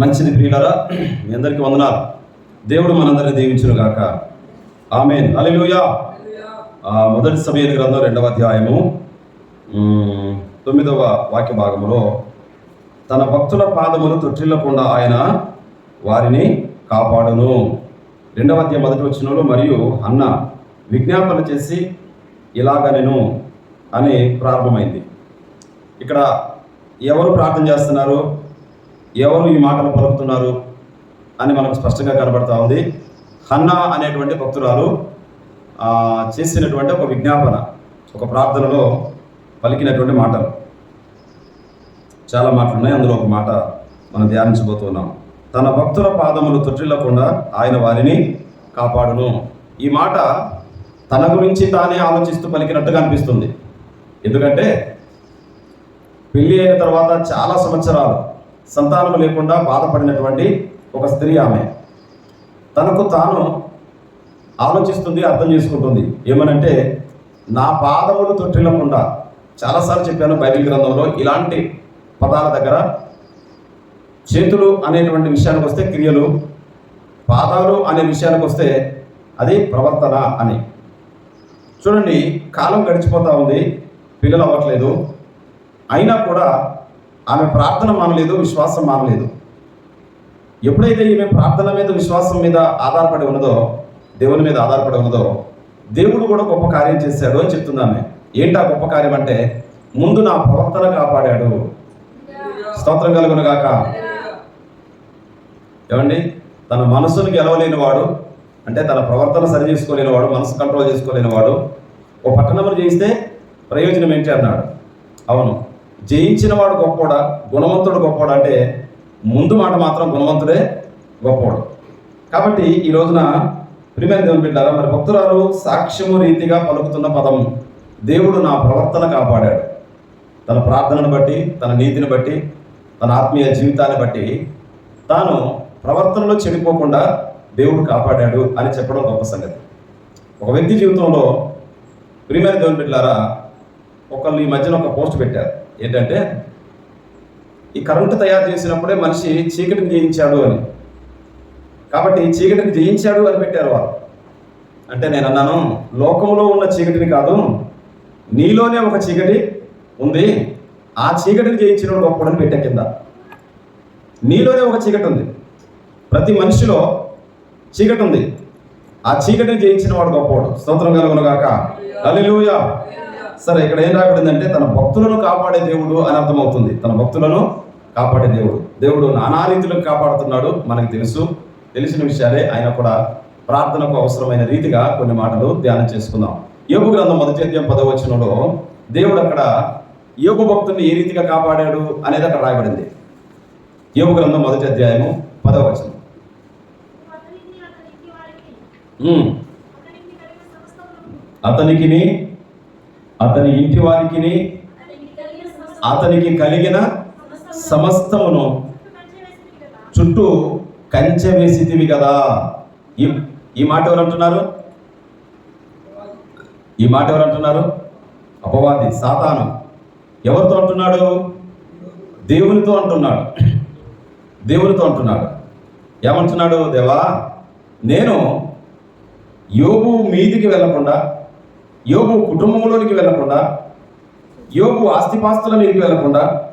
మంచిది ప్రియులరా మీ అందరికీ వందనాలు. దేవుడు మనందరిని దీవించును గాక ఆమెన్ అలెలుయా మొదటి సమయ గ్రంథం రెండవ అధ్యాయము తొమ్మిదవ వాక్య భాగములో తన భక్తుల పాదములు తొట్టిల్లకుండా ఆయన వారిని కాపాడును. రెండవ అధ్యాయం మొదటి వచ్చినలో మరియు అన్న విజ్ఞాపన చేసి ఇలాగ నేను అని ప్రారంభమైంది. ఇక్కడ ఎవరు ప్రార్థన చేస్తున్నారు? ఎవరు ఈ మాటలు పలుకుతున్నారు అని మనకు స్పష్టంగా కనబడతా ఉంది. హన్నా అనేటువంటి భక్తురాలు చేసినటువంటి ఒక విజ్ఞాపన ఒక ప్రార్థనలో పలికినటువంటి మాటలు. చాలా మాటలు ఉన్నాయి అందులో ఒక మాట మనం ధ్యానించబోతున్నాం. తన భక్తుల పాదములు తొట్టిల్లకుండా ఆయన వారిని కాపాడును. ఈ మాట తన గురించి తానే ఆలోచిస్తూ పలికినట్టుగా అనిపిస్తుంది. ఎందుకంటే పెళ్ళి అయిన తర్వాత చాలా సంవత్సరాలు సంతానం లేకుండా బాధపడినటువంటి ఒక స్త్రీ ఆమె. తనకు తాను ఆలోచిస్తుంది అర్థం చేసుకుంటుంది. ఏమనంటే నా పాదములు తొట్టిల్లకుండా చాలాసార్లు చెప్పాను బైబిల్ గ్రంథంలో ఇలాంటి పదాల దగ్గర చేతులు అనేటువంటి విషయానికి వస్తే క్రియలు పాదాలు అనే విషయానికి వస్తే అది ప్రవర్తన అని. చూడండి కాలం గడిచిపోతూ ఉంది పిల్లలు అవ్వట్లేదు. అయినా కూడా ఆమె ప్రార్థన మానలేదు విశ్వాసం మానలేదు. ఎప్పుడైతే ఈమె ప్రార్థన మీద విశ్వాసం మీద ఆధారపడి ఉన్నదో దేవుని మీద ఆధారపడి ఉన్నదో దేవుడు కూడా గొప్ప కార్యం చేశాడు అని చెప్తుంది ఆమె. ఏంటా గొప్ప కార్యం అంటే ముందు నా ప్రవర్తన కాపాడాడు. స్తోత్రం కలుగును గాక. ఏమండి? తన మనసును గెలవలేని వాడు అంటే తన ప్రవర్తన సరి చేసుకోలేని వాడు మనసు కంట్రోల్ చేసుకోలేని వాడు ఓ పట్టణములు చేస్తే ప్రయోజనం ఏంటి అన్నాడు. అవును. జయించిన వాడు గొప్పోడా గుణవంతుడు గొప్పవాడు? అంటే ముందు మాట మాత్రం గుణవంతుడే గొప్పవాడు. కాబట్టి ఈ రోజున ప్రిమేర్ దేవుని బిడ్డారా మరి భక్తురాలు సాక్ష్యము రీతిగా పలుకుతున్న పదం దేవుడు నా ప్రవర్తన కాపాడాడు. తన ప్రార్థనను బట్టి తన నీతిని బట్టి తన ఆత్మీయ జీవితాన్ని బట్టి తాను ప్రవర్తనలో చెడిపోకుండా దేవుడు కాపాడాడు అని చెప్పడం గొప్ప సంగతి. ఒక వ్యక్తి జీవితంలో ప్రియమైన దేవుని బిడ్డారా ఒకళ్ళు ఈ మధ్యన ఒక పోస్ట్ పెట్టారు. ఏంటంటే ఈ కరెంటు తయారు చేసినప్పుడే మనిషి చీకటిని జయించాడు అని. కాబట్టి చీకటిని జయించాడు అని పెట్టారు వారు అంటే నేను అన్నాను లోకంలో ఉన్న చీకటిని కాదు నీలోనే ఒక చీకటి ఉంది. ఆ చీకటిని జయించిన గొప్పడని పెట్టా కింద. నీలోనే ఒక చీకటి ఉంది. ప్రతి మనిషిలో చీకటి ఉంది. ఆ చీకటిని జయించిన వాడు గొప్పవాడు. స్తోత్రం కలుగునుగాక. హల్లెలూయా సరే ఇక్కడ ఏం రాబడిందంటే తన భక్తులను కాపాడే దేవుడు అని అర్థమవుతుంది. తన భక్తులను కాపాడే దేవుడు. దేవుడు నానా రీతిలో కాపాడుతున్నాడు మనకు తెలుసు. తెలిసిన విషయాలే ఆయన కూడా ప్రార్థనకు అవసరమైన రీతిగా కొన్ని మాటలు ధ్యానం చేసుకుందాం. యోగు గ్రంథం మొదటి అధ్యాయం పదవచనంలో దేవుడు అక్కడ యోగు భక్తుల్ని ఏ రీతిగా కాపాడాడు అనేది అక్కడ రాయబడింది. యోగు గ్రంథం మొదటి అధ్యాయము పదవచనం ఉమ్. అతని ఇంటి వారికిని అతనికి కలిగిన సమస్తమును చుట్టూ కంచె వేసితివి కదా. ఈ ఈ మాట ఎవరు అంటున్నారు ఈ మాట ఎవరు అంటున్నారు అపవాది సాతాను. ఎవరితో అంటున్నాడు? దేవునితో అంటున్నాడు. దేవునితో అంటున్నాడు. ఏమంటున్నాడు? దేవా నేను యోగు మీదికి వెళ్ళకుండా యోగు కుటుంబంలోనికి వెళ్ళకుండా యోగు ఆస్తిపాస్తుల మీదకి వెళ్ళకుండా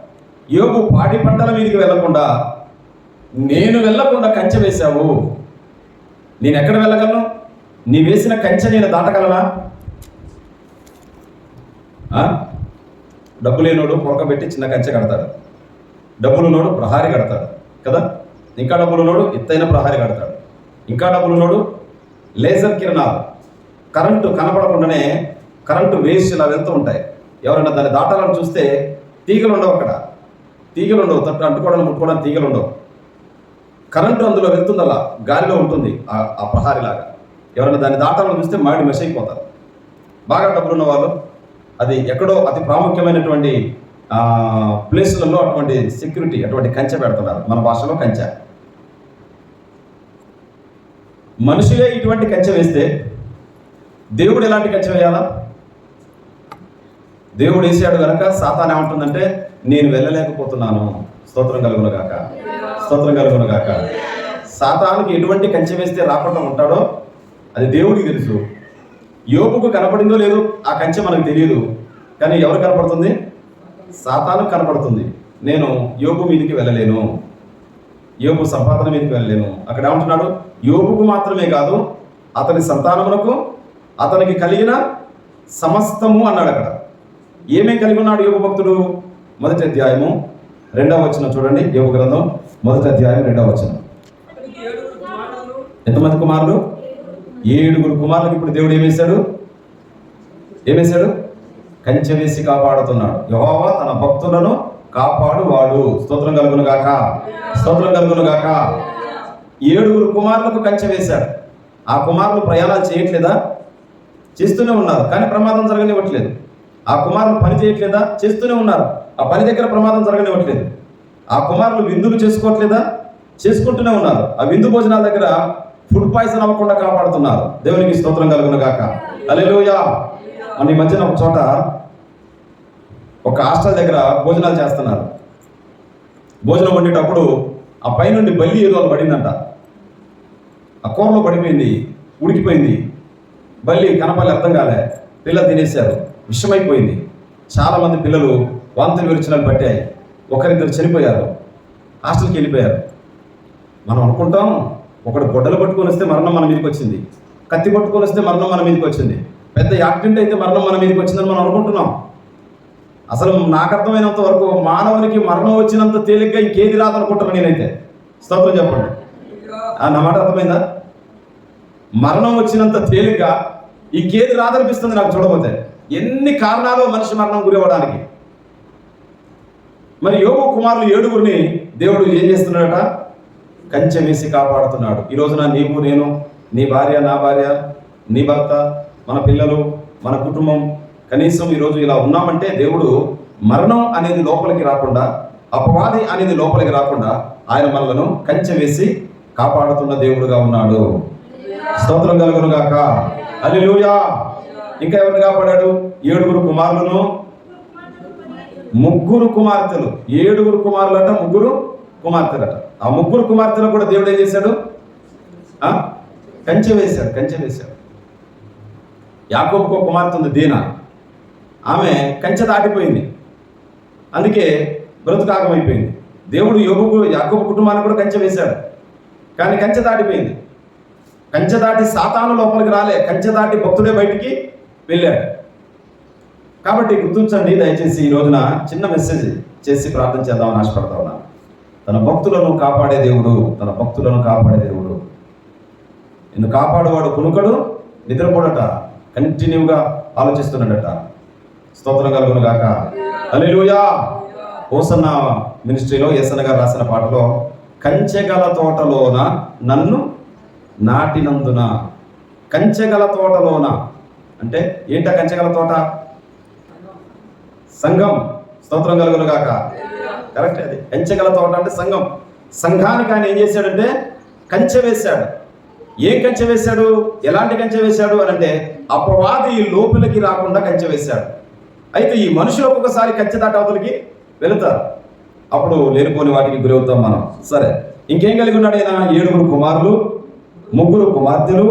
యోగు పాడి పంటల మీదకి వెళ్ళకుండా నేను వెళ్ళకుండా కంచె వేశావు. నేను ఎక్కడ వెళ్ళగలను? నీ వేసిన కంచె నేను దాటగలనా? డబ్బు లేనోడు పొరకబెట్టి చిన్న కంచె కడతాడు. డబ్బులున్నోడు ప్రహారీ కడతాడు కదా? ఇంకా డబ్బులున్నోడు ఎత్తైన ప్రహారీ కడతాడు. ఇంకా డబ్బులున్నోడు లేజర్ కిరణాలు. కరెంటు కనపడకుండానే కరెంటు వేస్ట్ ఇలా వెళ్తూ ఉంటాయి. ఎవరైనా దాన్ని దాటాలని చూస్తే తీగలు ఉండవు అక్కడ. తీగలు ఉండవు. తట్టు అంటుకోవడానికి ముట్టుకోవడానికి తీగలు ఉండవు. కరెంటు అందులో వెళ్తుందలా గాలిలో ఉంటుంది ఆ- ఆ ఎవరైనా దాన్ని దాటాలని చూస్తే మాడి మెస్ అయిపోతారు. బాగా డబ్బులున్న వాళ్ళు అది ఎక్కడో అతి ప్రాముఖ్యమైనటువంటి ప్లేసులలో అటువంటి సెక్యూరిటీ అటువంటి కంచె పెడుతున్నారు. మన భాషలో కంచె. మనుషులే ఇటువంటి కంచె వేస్తే దేవుడు ఎలాంటి కంచె వేయాలా? దేవుడు వేసాడు కనుక సాతాన్ ఏమంటుందంటే నేను వెళ్ళలేకపోతున్నాను. స్తోత్రం కలుగును గాక. స్తోత్రం కలుగును గాక. సాతానికి ఎటువంటి కంచె వేస్తే రాకుండా ఉంటాడో అది దేవుడికి తెలుసు. యోగుకు కనపడిందో లేదో ఆ కంచె మనకు తెలియదు. కానీ ఎవరు కనపడుతుంది? సాతాను కనపడుతుంది. నేను యోగు మీదకి వెళ్ళలేను. యోగు సంపాదన మీదకి వెళ్ళలేను. అక్కడ ఏమంటున్నాడు? యోగుకు మాత్రమే కాదు అతని సంతానమునకు అతనికి కలిగిన సమస్తము అన్నాడు అక్కడ. ఏమేం కలిగి ఉన్నాడు యోగ భక్తుడు? మొదటి అధ్యాయము రెండవ వచనం చూడండి. యోగ గ్రంథం మొదటి అధ్యాయం రెండవ వచనం. ఎంతమంది కుమారులు? ఏడుగురు కుమారులకు ఇప్పుడు దేవుడు ఏమేశాడు ఏమేశాడు కంచె వేసి కాపాడుతున్నాడు. యెహోవా తన భక్తులను కాపాడువాడు. స్తోత్రం కలుగును గాక. స్తోత్రం కలుగును గాక. ఏడుగురు కుమారులకు కంచె వేశాడు. ఆ కుమారులు ప్రయాణాలు చేయట్లేదా? చేస్తూనే ఉన్నారు. కానీ ప్రమాదం జరగనివ్వట్లేదు. ఆ కుమారులు పని చేయట్లేదా? చేస్తూనే ఉన్నారు. ఆ పని దగ్గర ప్రమాదం జరగనివ్వట్లేదు. ఆ కుమారులు విందులు చేసుకోవట్లేదా? చేసుకుంటూనే ఉన్నారు. ఆ విందు భోజనాల దగ్గర ఫుడ్ పాయిజన్ అవ్వకుండా కాపాడుతున్నారు. దేవునికి స్తోత్రం కలుగును గాక. అలెలుయా మన ఈ మధ్యన ఒక చోట ఒక హాస్టల్ దగ్గర భోజనాలు చేస్తున్నారు. భోజనం వండేటప్పుడు ఆ పైనుండి బల్లి ఏదో పడిందంట. ఆ కూరలో పడిపోయింది ఉడికిపోయింది. బల్లి కనపల్లి అర్థం కాలే. పిల్లలు తినేశారు. విషమైపోయింది. చాలామంది పిల్లలు వాంతులు విరుచనాలు పట్టాయి. ఒకరిద్దరు చనిపోయారు. హాస్టల్కి వెళ్ళిపోయారు. మనం అనుకుంటాం ఒకడు గొడ్డలు పట్టుకొని వస్తే మరణం మన మీదకి వచ్చింది. కత్తి పట్టుకొని వస్తే మరణం మన మీదకి వచ్చింది. పెద్ద యాక్సిడెంట్ అయితే మరణం మన మీదకి వచ్చిందని మనం అనుకుంటున్నాం. అసలు నాకు అర్థమైనంత వరకు మానవునికి మరణం వచ్చినంత తేలిగ్గా ఇంకేది రాదనుకుంటున్నాను నేనైతే. స్తోత్రం చెప్పండి. ఆ, నా మాట అర్థమైందా? మరణం వచ్చినంత తేలిక ఇంకేది రాదనిపిస్తుంది నాకు చూడబోతే. ఎన్ని కారణాలు మనిషి మరణం గురవడానికి మరి యోగ కుమారులు ఏడుగురిని దేవుడు ఏం చేస్తున్నాడట? కంచె వేసి కాపాడుతున్నాడు. ఈ రోజున నీవు నేను నీ భార్య నా భార్య నీ భర్త మన పిల్లలు మన కుటుంబం కనీసం ఈరోజు ఇలా ఉన్నామంటే దేవుడు మరణం అనేది లోపలికి రాకుండా అపవాది అనేది లోపలికి రాకుండా ఆయన మనలను కంచె వేసి కాపాడుతున్న దేవుడుగా ఉన్నాడు. స్తోత్రం కలుగును గాక లూయా ఇంకా ఎవరిని కాపాడాడు? ఏడుగురు కుమారులను. ముగ్గురు కుమార్తెలు. ఏడుగురు కుమారులట ముగ్గురు కుమార్తెలట. ఆ ముగ్గురు కుమార్తెలు కూడా దేవుడు ఏం చేశాడు? కంచె వేశాడు కంచె వేశాడు. యాకోబుకు కుమార్తె ఉంది దీన. ఆమె కంచె దాటిపోయింది. అందుకే బ్రతుకాగమైపోయింది దేవుడు యోగుకు యాకోబు కుటుంబాన్ని కూడా కంచె వేశాడు. కానీ కంచె దాటిపోయింది. కంచె దాటి సాతాను లోపలికి రాలే కంచె దాటి భక్తుడే బయటికి వెళ్ళాడు. కాబట్టి గుర్తుంచండి దయచేసి ఈ రోజున చిన్న మెసేజ్ చేసి ప్రార్థన చేద్దామని ఆశపడతా ఉన్నాను తన భక్తులను కాపాడే దేవుడు తన భక్తులను కాపాడే దేవుడు. నిన్ను కాపాడువాడు కునుకడు నిద్రపోడట కంటిన్యూగా ఆలోచిస్తున్నాడట. స్తోత్రం కలుగును గాక. హల్లెలూయా! ఓసన్న మినిస్ట్రీలో ఏసన్న గారు రాసిన పాటలో కంచెగల తోటలోన నన్ను నాటినందున కంచెగల తోటలోన అంటే ఏంట కంచెగల తోట? సంఘం. స్తోత్రం కలుగును కాక కరెక్ట్ అది. కంచెగల తోట అంటే సంఘం. సంఘానికి ఆయన ఏం చేశాడంటే కంచె వేశాడు. ఏం కంచె వేశాడు? ఎలాంటి కంచె వేశాడు అని అంటే అపవాది లోపలికి రాకుండా కంచె వేశాడు. అయితే ఈ మనుషులు ఒక్కొక్కసారి కంచె దాటి అవతలికి వెళుతారు. అప్పుడు లేనిపోని వాటికి గురవుతాం మనం. సరే. ఇంకేం కలిగి ఉన్నాడు ఆయన? ఏడుగురు కుమారులు. ముగ్గురు కుమార్తెలు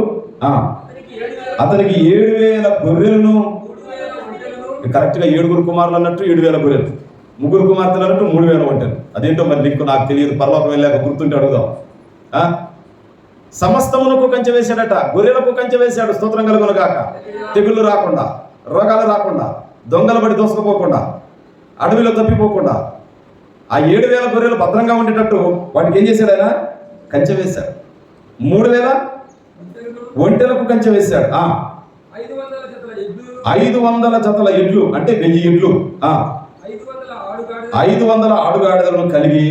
అతనికి ఏడు వేల గొర్రెలను కరెక్ట్గా ఏడుగురు కుమారులు అన్నట్టు ఏడు వేల గొర్రెలు. ముగ్గురు కుమార్తెలు అన్నట్టు మూడు వేల ఒంటెలు అదేంటో మరి లింకు నాకు తెలియదు పర్లోకం వెళ్ళాక గుర్తుంటే అడుగుదాం. సమస్తమునకు కంచె వేశాడట గొర్రెలకు కంచె వేశాడు స్తోత్రం కలుగును కాక తెగుళ్ళు రాకుండా రోగాలు రాకుండా దొంగలు పడి దోసుకుపోకుండా అడవిలో తప్పిపోకుండా ఆ ఏడు వేల గొర్రెలు భద్రంగా ఉండేటట్టు వాటికి ఏం చేశాడు ఆయన? కంచె వేశాడు. మూడు వేల ఒంటెలకు కంచె వేశాడు. ఐదు వందల జతల ఎడ్లు అంటే వెయ్యి ఎడ్లు. ఐదు వందల ఆడుగాడు కలిగి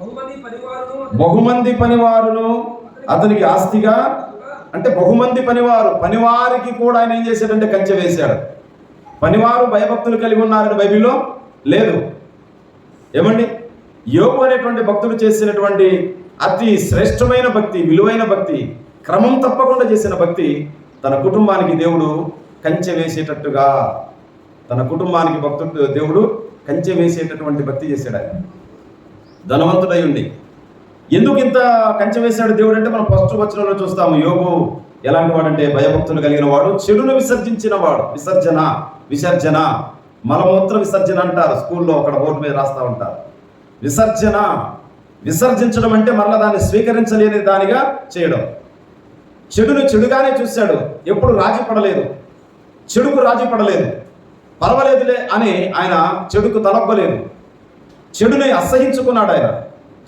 బహుమంది పనివారును బహుమంది పనివారును అతనికి ఆస్తిగా అంటే బహుమంది పనివారు పనివారికి కూడా ఆయన ఏం చేశాడంటే కంచె వేశాడు. పనివారు భయభక్తులు కలిగి ఉన్నారని బైబిల్లో లేదు. ఏమండి? యోగు అనేటువంటి భక్తుడు చేసినటువంటి అతి శ్రేష్టమైన భక్తి విలువైన భక్తి క్రమం తప్పకుండా చేసిన భక్తి తన కుటుంబానికి దేవుడు కంచె వేసేటట్టుగా తన కుటుంబానికి భక్తుడు దేవుడు కంచె వేసేటటువంటి భక్తి చేశాడు ఆయన. ధనవంతుడై ఉండి. ఎందుకు ఇంత కంచె వేశాడు దేవుడు అంటే మనం ఫస్ట్ వచనంలో చూస్తాము యోగు ఎలాంటి వాడంటే భయభక్తులు కలిగిన వాడు చెడును విసర్జించిన వాడు విసర్జన విసర్జన మలమూత్ర విసర్జన అంటారు స్కూల్లో అక్కడ బోర్డు మీద రాస్తా ఉంటారు. విసర్జన విసర్జించడం అంటే మరలా దాన్ని స్వీకరించలేని దానిగా చేయడం. చెడును చెడుగానే చూశాడు ఎప్పుడు రాజీ పడలేదు. చెడుకు రాజీ పడలేదు. పర్వాలేదులే అని ఆయన చెడుకు తలప్పలేదు చెడుని అసహించుకున్నాడు ఆయన.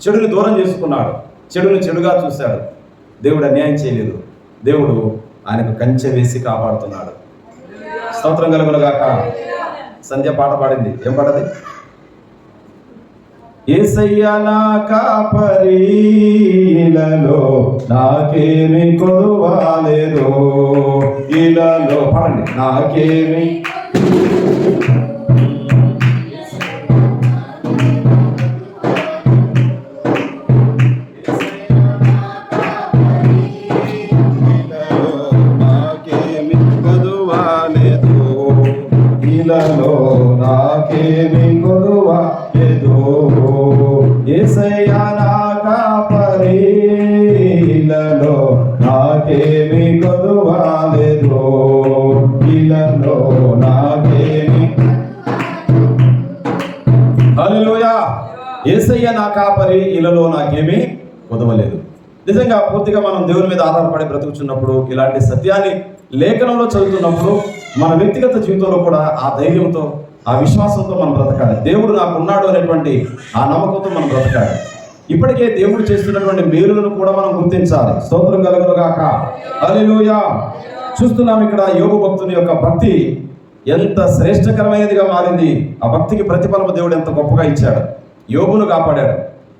చెడుని దూరం చేసుకున్నాడు. చెడుని చెడుగా చూశాడు. దేవుడు అన్యాయం చేయలేదు. దేవుడు ఆయనకు కంచె వేసి కాపాడుతున్నాడు. స్తోత్రం కలుగులుగాక సంధ్య పాట పాడింది. ఏం పడది ఏసయ్యనా కాపరీలలో నాకేమి కొలువాలేదో. ఇలాలో పాడండి. నాకేమి యేసయ్య నా కాపరి ఇలలో నాకేమీ కుదవలేదు నిజంగా పూర్తిగా మనం దేవుని మీద ఆధారపడి బ్రతుకుతున్నప్పుడు ఇలాంటి సత్యాన్ని లేఖనంలో చదువుతున్నప్పుడు మన వ్యక్తిగత జీవితంలో కూడా ఆ ధైర్యంతో ఆ విశ్వాసంతో మనం బ్రతకాలి. దేవుడు నాకు ఉన్నాడు అనేటువంటి ఆ నమ్మకంతో మనం బ్రతకాలి. ఇప్పటికే దేవుడు చేస్తున్నటువంటి మేలులను కూడా మనం గుర్తించాలి. స్తోత్రం కలుగును అలెలుయా చూస్తున్నాం ఇక్కడ యోగు భక్తుని యొక్క భక్తి ఎంత శ్రేష్టకరమైనదిగా మారింది. ఆ భక్తికి ప్రతిఫలము దేవుడు ఎంత గొప్పగా ఇచ్చాడు. యోగును కాపాడాడు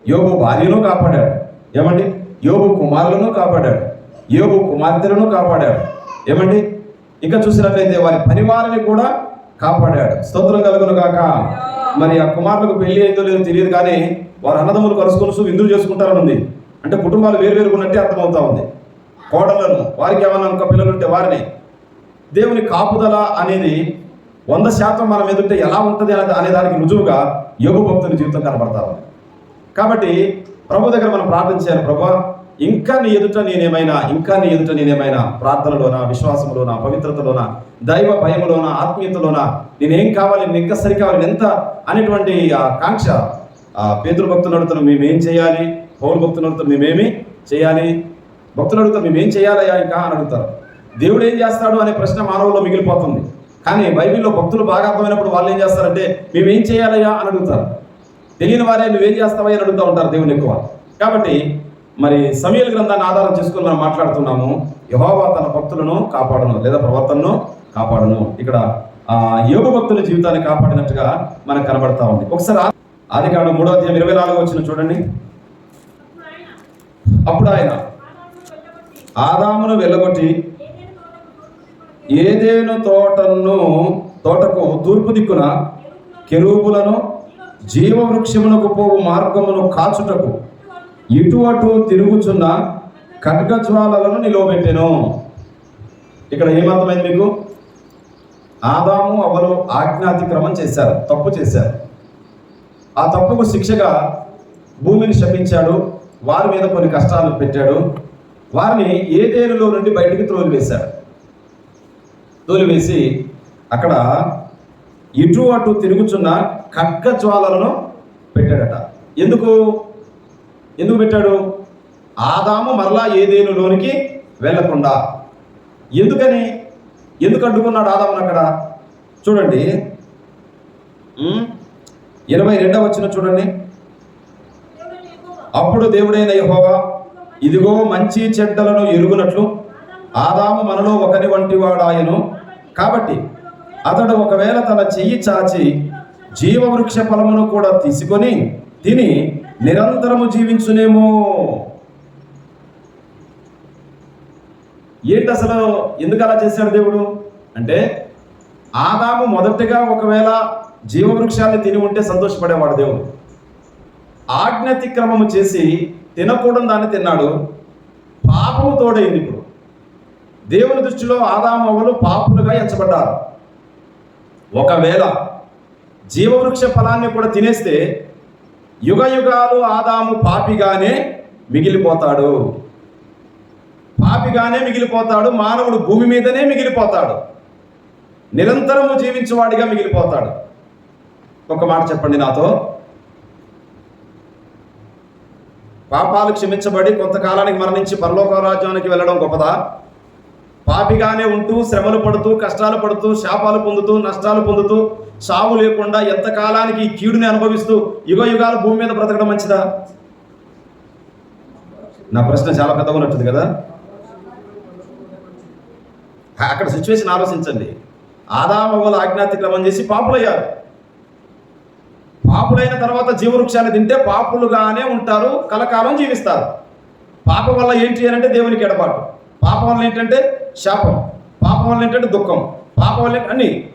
యోగు భార్యను కాపాడాడు ఏమండి? యోగు కుమారులను కాపాడాడు యోగు కుమార్తెలను కాపాడాడు ఏమండి? ఇంకా చూసినట్లయితే వారి పరివారాన్ని కూడా కాపాడాడు. స్తోత్రం కలుగును కాక మరి ఆ కుమారులకు పెళ్ళి అయిందో లేదో తెలియదు కానీ వారు అన్నదమ్ములు కలుసుకొని విందులు చేసుకుంటారని ఉంది. అంటే కుటుంబాలు వేరు ఉన్నట్టే అర్థమవుతా ఉంది. కోడళ్ళను వారికి ఏమైనా ఇంకా పిల్లలు ఉంటే వారిని. దేవుని కాపుదల అనేది వంద శాతం మనం ఎదుట ఎలా ఉంటుంది అనేది అనే దానికి రుజువుగా యోగ భక్తుని జీవితం కనబడతా ఉంది. కాబట్టి ప్రభు దగ్గర మనం ప్రార్థన చేయాలి ప్రభా ఇంకా నీ ఎదుట నేనేమైనా ఇంకా నీ ఎదుట నేనేమైనా ప్రార్థనలోన విశ్వాసంలోన పవిత్రతలోన దైవ భయములోన ఆత్మీయతలోన నేనేం కావాలి నేను ఇంకా సరి కావాలి ఎంత అనేటువంటి ఆ కాంక్ష ఆ భక్తులు అడుగుతున్న మేమేం చేయాలి పౌరు భక్తులు అడుగుతున్న మేమేమి చేయాలి భక్తులు అడుగుతారు మేమేం చేయాలయ్యా ఇంకా అని అడుగుతారు. దేవుడు ఏం చేస్తాడు అనే ప్రశ్న మానవుల్లో మిగిలిపోతుంది. కానీ బైబిల్లో భక్తులు బాగా అర్థమైనప్పుడు వాళ్ళు ఏం చేస్తారంటే మేమేం చేయాలయ్యా? అని అడుగుతారు. తెలియని వారే నువ్వేం చేస్తావని అని అడుగుతూ ఉంటారు దేవుని ఎక్కువ. కాబట్టి మరి సమీల గ్రంథాన్ని ఆధారం చేసుకుని మనం మాట్లాడుతున్నాము. యహోవా తన భక్తులను కాపాడను లేదా ప్రవర్తనను కాపాడను. ఇక్కడ యోగ భక్తుల జీవితాన్ని కాపాడినట్టుగా మనకు కనబడతా ఉంది. ఒకసారి ఆది కాడు మూడో అధ్యాయం ఇరవై నాలుగు వచ్చిన చూడండి. అప్పుడు ఆయన ఆదామును వెళ్ళగొట్టి ఏదేను తోటను తోటకు తూర్పు దిక్కున కెరూబులను జీవవృక్షమునకు పోవు మార్గమును కాచుటకు ఇటు అటు తిరుగుచున్న ఖడ్గజ్వాలలను నిలవబెట్టెను. ఇక్కడ ఏమర్థమైంది మీకు? ఆదాము అవలు ఆజ్ఞాతిక్రమం చేశారు తప్పు చేశారు. ఆ తప్పుకు శిక్షగా భూమిని శపించాడు వారి మీద కొన్ని కష్టాలు పెట్టాడు వారిని ఏదేనులో నుండి బయటికి త్రోలివేశాడు. తోలివేసి అక్కడ ఇటు అటు తిరుగుచున్న కక్క జ్వాలలను పెట్టాడట. ఎందుకు? ఎందుకు పెట్టాడు? ఆదాము మరలా ఏదేనులోనికి వెళ్ళకుండా ఎందుకని? ఎందుకు అడ్డుకున్నాడు ఆదామును అక్కడ? చూడండి. ఇరవై రెండవ వచ్చిన చూడండి. అప్పుడు దేవుడైన యహోవా ఇదిగో మంచి చెడ్డలను ఎరుగునట్లు ఆదాము మనలో ఒకరి వంటి వాడాయను కాబట్టి అతడు ఒకవేళ తన చెయ్యి చాచి జీవవృక్ష ఫలమును కూడా తీసుకొని తిని నిరంతరము జీవించునేమో. ఏంటి అసలు ఎందుకు అలా చేశాడు దేవుడు? అంటే ఆదాము మొదటగా ఒకవేళ జీవవృక్షాన్ని తిని ఉంటే సంతోషపడేవాడు దేవుడు. ఆజ్ఞాతిక్రమము చేసి తినకూడని దాన్ని తిన్నాడు. పాపము తోడైంది ఇప్పుడు. దేవుని దృష్టిలో ఆదాము అవ్వలు పాపులుగా ఎంచబడ్డారు. ఒకవేళ జీవవృక్ష ఫలాన్ని కూడా తినేస్తే యుగ యుగాలు ఆదాము పాపిగానే మిగిలిపోతాడు. పాపిగానే మిగిలిపోతాడు మానవుడు భూమి మీదనే మిగిలిపోతాడు. నిరంతరము జీవించేవాడిగా మిగిలిపోతాడు. ఒక మాట చెప్పండి నాతో. పాపాలు క్షమించబడి కొంతకాలానికి మరణించి పరలోక రాజ్యానికి వెళ్ళడం గొప్పదా? పాపిగానే ఉంటూ శ్రమలు పడుతూ కష్టాలు పడుతూ శాపాలు పొందుతూ నష్టాలు పొందుతూ సావు లేకుండా ఎంతకాలానికి కాలానికి కీడుని అనుభవిస్తూ యుగ యుగాలు భూమి మీద బ్రతకడం మంచిదా? నా ప్రశ్న చాలా పెద్దగా ఉన్నట్టుంది కదా? అక్కడ సిచ్యువేషన్ ఆలోచించండి. ఆదామవ్వల ఆజ్ఞాతిక్రమం చేసి పాపులయ్యారు. పాపులైన తర్వాత జీవవృక్షాన్ని తింటే పాపులుగానే ఉంటారు కలకాలం జీవిస్తారు. పాప వల్ల ఏంటి అని అంటే దేవునికి ఎడబాటు. పాపం వల్ల ఏంటంటే శాపం. పాపం వల్ల ఏంటంటే దుఃఖం. పాపం వల్ల అన్ని.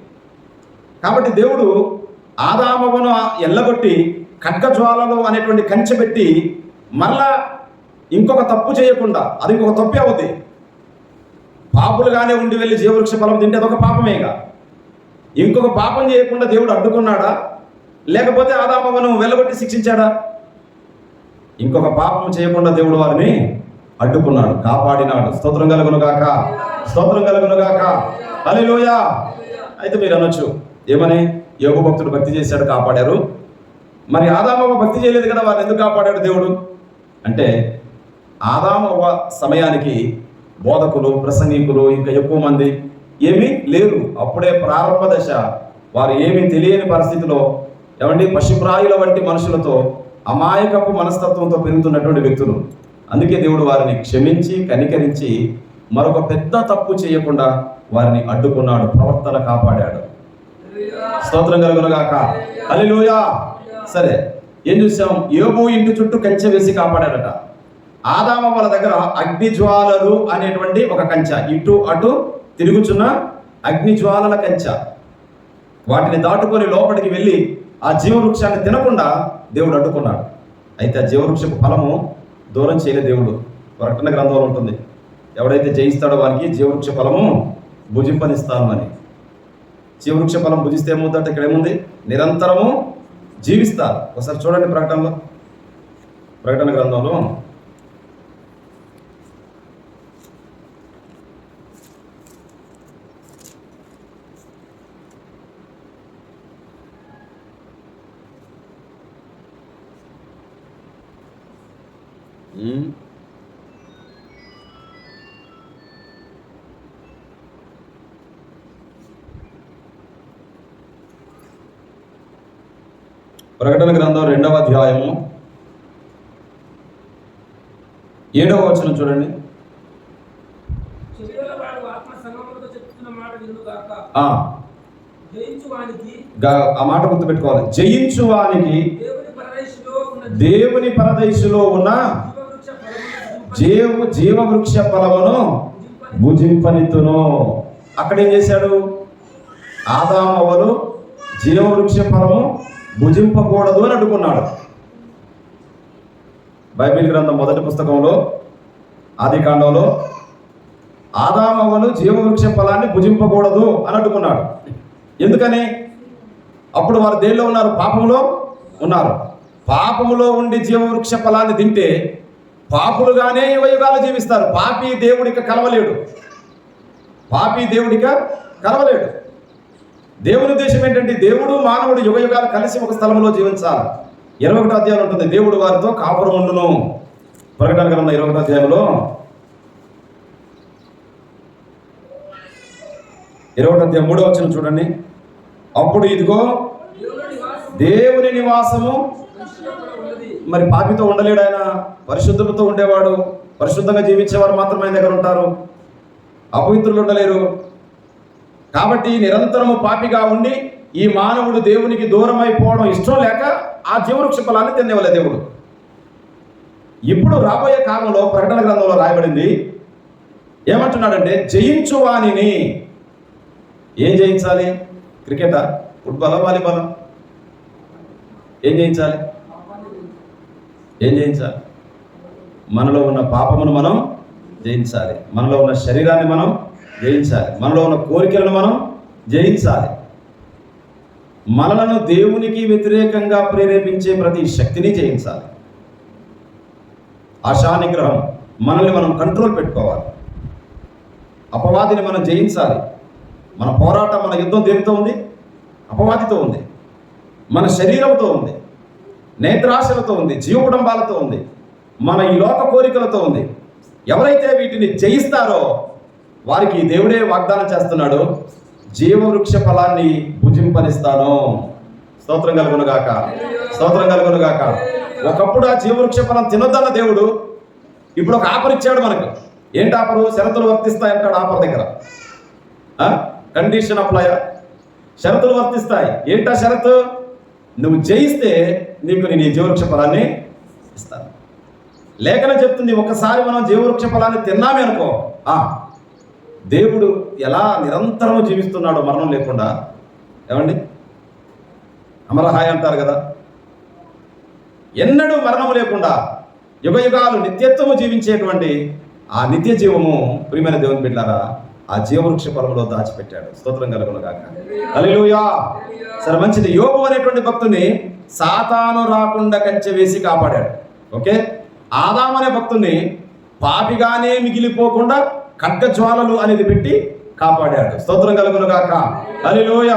కాబట్టి దేవుడు ఆదామవను ఎల్లగొట్టి ఖడ్గజ్వాలలు అనేటువంటి కంచె పెట్టి మరలా ఇంకొక తప్పు చేయకుండా అది ఇంకొక తప్పే అవుద్ది. పాపులుగానే ఉండి వెళ్ళి జీవవృక్ష ఫలం తింటే అదొక పాపమేగా ఇంకొక పాపం చేయకుండా దేవుడు అడ్డుకున్నాడా? లేకపోతే ఆదామవను వెళ్ళగొట్టి శిక్షించాడా? ఇంకొక పాపం చేయకుండా దేవుడు వారిని అడ్డుకున్నాడు కాపాడినాడు. స్తోత్రం కలుగును గాక. స్తోత్రం కలుగును గాక. లోయా అయితే మీరు అనొచ్చు ఏమని? యోగ భక్తుడు భక్తి చేశాడు కాపాడారు. మరి ఆదామవ్వ భక్తి చేయలేదు కదా వారిని ఎందుకు కాపాడాడు దేవుడు? అంటే ఆదామవ్వ సమయానికి బోధకులు ప్రసంగికులు ఇంకా ఎక్కువ మంది ఏమీ లేరు. అప్పుడే ప్రారంభ దశ. వారు ఏమీ తెలియని పరిస్థితిలో ఏమండి? పశుప్రాయుల వంటి మనుషులతో అమాయకపు మనస్తత్వంతో పెరుగుతున్నటువంటి వ్యక్తులు. అందుకే దేవుడు వారిని క్షమించి కనికరించి మరొక పెద్ద తప్పు చేయకుండా వారిని అడ్డుకున్నాడు ప్రవర్తన కాపాడాడు. స్తోత్రం కలుగునగాక. హల్లెలూయా. సరే ఏం చూసాం? యోబు ఇంటి చుట్టూ కంచె వేసి కాపాడాడట. ఆదామ వాళ్ళ దగ్గర అగ్ని జ్వాలలు అనేటువంటి ఒక కంచె. ఇటు అటు తిరుగుచున్న అగ్ని జ్వాలల కంచె. వాటిని దాటుకొని లోపలికి వెళ్ళి ఆ జీవవృక్షాన్ని తినకుండా దేవుడు అడ్డుకున్నాడు. అయితే ఆ జీవవృక్షపు ఫలము దూరం చేయలే దేవుడు. ప్రకటన గ్రంథంలో ఉంటుంది. ఎవడైతే జయిస్తాడో వారికి జీవవృక్ష ఫలము భుజింపనిస్తాను అని జీవవృక్ష ఫలం భుజిస్తే ఏమవుతుందంటే ఇక్కడ ఏముంది? నిరంతరము జీవిస్తారు. ఒకసారి చూడండి ప్రకటనలో. ప్రకటన గ్రంథంలో ఏడవ వచనం చూడండి. ఆ, మాట గుర్తుపెట్టుకోవాలి. జయించు వానికి దేవుని పరదేశులో ఉన్న జీవ జీవవృక్ష ఫలమును భుజింపని భుజింపనిత్తును అక్కడ ఏం చేశాడు? ఆదామవలు జీవవృక్ష ఫలము భుజింపకూడదు అని అడ్డుకున్నాడు బైబిల్ గ్రంథం మొదటి పుస్తకంలో ఆది కాండంలో ఆదామవలు జీవవృక్ష ఫలాన్ని భుజింపకూడదు అని అడ్డుకున్నాడు. ఎందుకని? అప్పుడు వారు దేనిలో ఉన్నారు? పాపంలో ఉన్నారు. పాపములో ఉండి జీవవృక్ష ఫలాన్ని తింటే పాపులుగానే యుగయుగాలు జీవిస్తారు. పాపి దేవుడిక కలవలేడు. పాపి దేవుడిక కలవలేడు. దేవుని ఉద్దేశం ఏంటంటే దేవుడు మానవుడు యుగయుగాలు కలిసి ఒక స్థలంలో జీవించాలి. ఇరవై ఒకటో అధ్యాయం ఉంటుంది. దేవుడు వారితో కాపురం ఉండును. ప్రకటన గ్రంథం ఇరవై ఒకటో అధ్యాయంలో ఇరవై ఒకటో అధ్యాయం మూడో వచ్చిన చూడండి. అప్పుడు ఇదిగో దేవుని నివాసము మరి పాపితో ఉండలేడు ఆయన. పరిశుద్ధులతో ఉండేవాడు. పరిశుద్ధంగా జీవించేవారు మాత్రమే ఆయన దగ్గర ఉంటారు. అపవిత్రులు ఉండలేరు. కాబట్టి నిరంతరము పాపిగా ఉండి ఈ మానవుడు దేవునికి దూరం అయిపోవడం ఇష్టం లేక ఆ జీవవృక్ష ఫలాన్ని తినేవాళ్ళ దేవుడు. ఇప్పుడు రాబోయే కాలంలో ప్రకటన గ్రంథంలో రాయబడింది ఏమంటున్నాడంటే జయించు వాణిని ఏం జయించాలి? క్రికెటా? ఫుట్బాలా వాలీబాలా? ఏం జయించాలి? ఏం జయించాలి? మనలో ఉన్న పాపమును మనం జయించాలి. మనలో ఉన్న శరీరాన్ని మనం జయించాలి. మనలో ఉన్న కోరికలను మనం జయించాలి. మనలను దేవునికి వ్యతిరేకంగా ప్రేరేపించే ప్రతి శక్తిని జయించాలి. ఆశానిగ్రహం మనల్ని మనం కంట్రోల్ పెట్టుకోవాలి. అపవాదిని మనం జయించాలి. మన పోరాటం మన యుద్ధం దేనితో ఉంది? అపవాదితో ఉంది. మన శరీరంతో ఉంది. నేత్రాశలతో ఉంది. జీవ కుటుంబాలతో ఉంది. మన ఈ లోక కోరికలతో ఉంది. ఎవరైతే వీటిని జయిస్తారో వారికి దేవుడే వాగ్దానం చేస్తున్నాడు. జీవవృక్ష ఫలాన్ని భుజింపనిస్తాను. స్తోత్రం కలుగును గాక స్తోత్రం కలుగును గాక ఒకప్పుడు ఆ జీవవృక్ష ఫలం తినొద్దన్న దేవుడు ఇప్పుడు ఒక ఆఫర్ ఇచ్చాడు మనకు. ఏంటి ఆఫరు? షరతులు వర్తిస్తాయంటాడు ఆఫర్ దగ్గర. Condition apply. షరతులు వర్తిస్తాయి. ఏంటా షరతు? నువ్వు జయిస్తే నీకు నేను ఈ జీవవృక్ష ఫలాన్ని ఇస్తాను. లేఖనం చెప్తుంది ఒకసారి మనం జీవవృక్ష ఫలాన్ని తిన్నామే అనుకో. దేవుడు ఎలా నిరంతరం జీవిస్తున్నాడో మరణం లేకుండా ఏమండి? అమరహాయ అంటారు కదా. ఎన్నడూ మరణము లేకుండా యుగ యుగాలు నిత్యత్వము జీవించేటువంటి ఆ నిత్య జీవము ప్రియమైన దేవుని బిడ్డారా ఆ జీవవృక్ష పొలంలో దాచిపెట్టాడు. స్తోత్రం కలుగును గాక. హల్లెలూయా. సరే మంచిది. యోగు అనేటువంటి భక్తుని సాతాను రాకుండా కంచె వేసి కాపాడాడు. ఓకే? ఆదాం అనే భక్తుని పాపిగానే మిగిలిపోకుండా ఖడ్గ జ్వాలలు అనేది పెట్టి కాపాడాడు. స్తోత్రం కలుగును కాక అలిలోయ